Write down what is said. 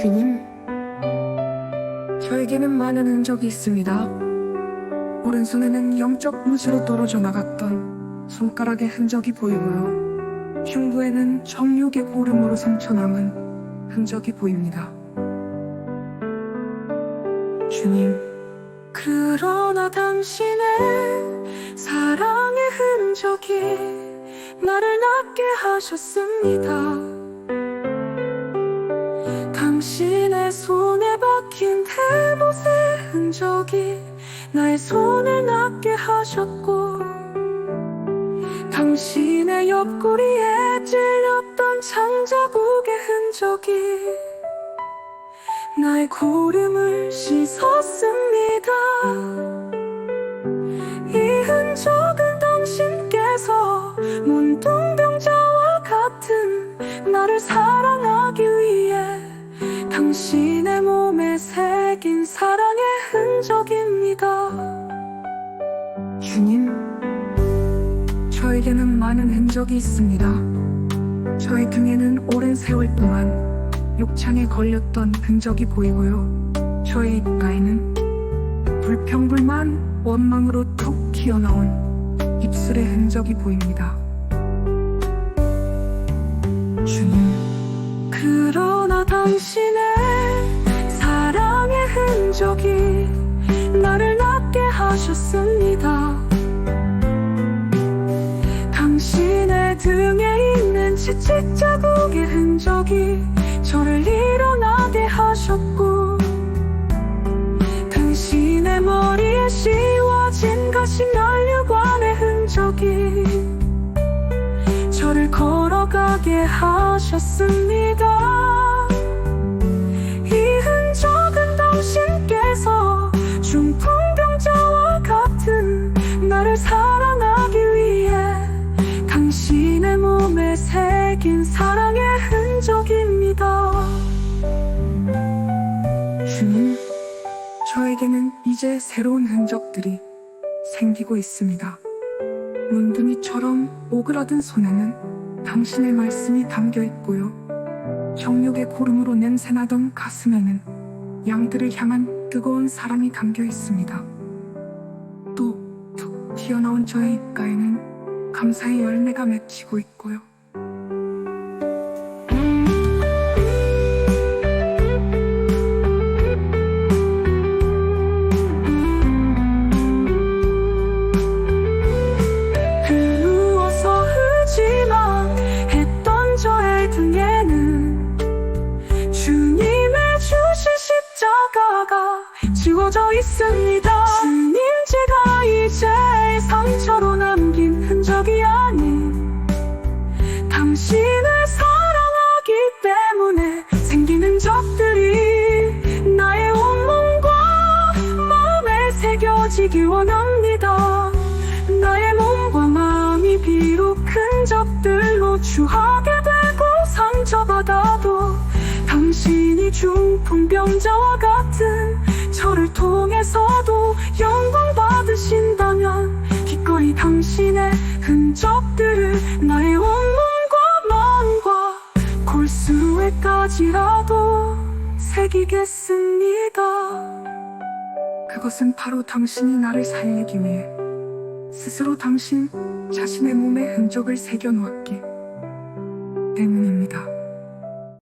주님, 저에게는 많은 흔적이 있습니다. 오른손에는 영적 무지로 떨어져 나갔던 손가락의 흔적이 보이고요. 흉부에는 정육의 고름으로 상처남은 흔적이 보입니다. 주님, 그러나 당신의 사랑의 흔적이 나를 낫게 하셨습니다. 당신의 손에 박힌 대못의 흔적이 나의 손을 낫게 하셨고 당신의 옆구리에 찔렸던 장자국의 흔적이 나의 고름을 씻었습니다. 이 흔적은 당신께서 문둥병자와 같은 나를 사 주님, 저에게는 많은 흔적이 있습니다. 저의 등에는 오랜 세월 동안 욕창에 걸렸던 흔적이 보이고요. 저의 입가에는 불평불만 원망으로 툭 튀어나온 입술의 흔적이 보입니다. 주님, 그러나 당신의 사랑의 흔적이 하셨습니다. 당신의 등에 있는 채찍 자국의 흔적이 저를 일어나게 하셨고 당신의 머리에 씌워진 가시 면류관의 흔적이 저를 걸어가게 하셨습니다. 나를 사랑하기 위해 당신의 몸에 새긴 사랑의 흔적입니다. 주님, 저에게는 이제 새로운 흔적들이 생기고 있습니다. 문둥이처럼 오그라든 손에는 당신의 말씀이 담겨 있고요. 정욕의 고름으로 냄새나던 가슴에는 양들을 향한 뜨거운 사랑이 담겨 있습니다. 튀어나온 저의 입가에는 감사의 열매가 맺히고 있고요. 지워져 있습니다 주님 제가 이제 당신을 사랑하기 때문에 생긴 흔적들이 나의 온몸과 마음에 새겨지기 원합니다. 나의 몸과 마음이 비록 흔적들로 추하게 되고 상처받아도 당신이 중풍병자와 같은 저를 통해서도 영광 받으신다면 기꺼이 당신의 흔적들을 골수에까지라도 새기겠습니다. 그것은 바로 당신이 나를 살리기 위해 스스로 당신 자신의 몸에 흔적을 새겨 놓았기 때문입니다.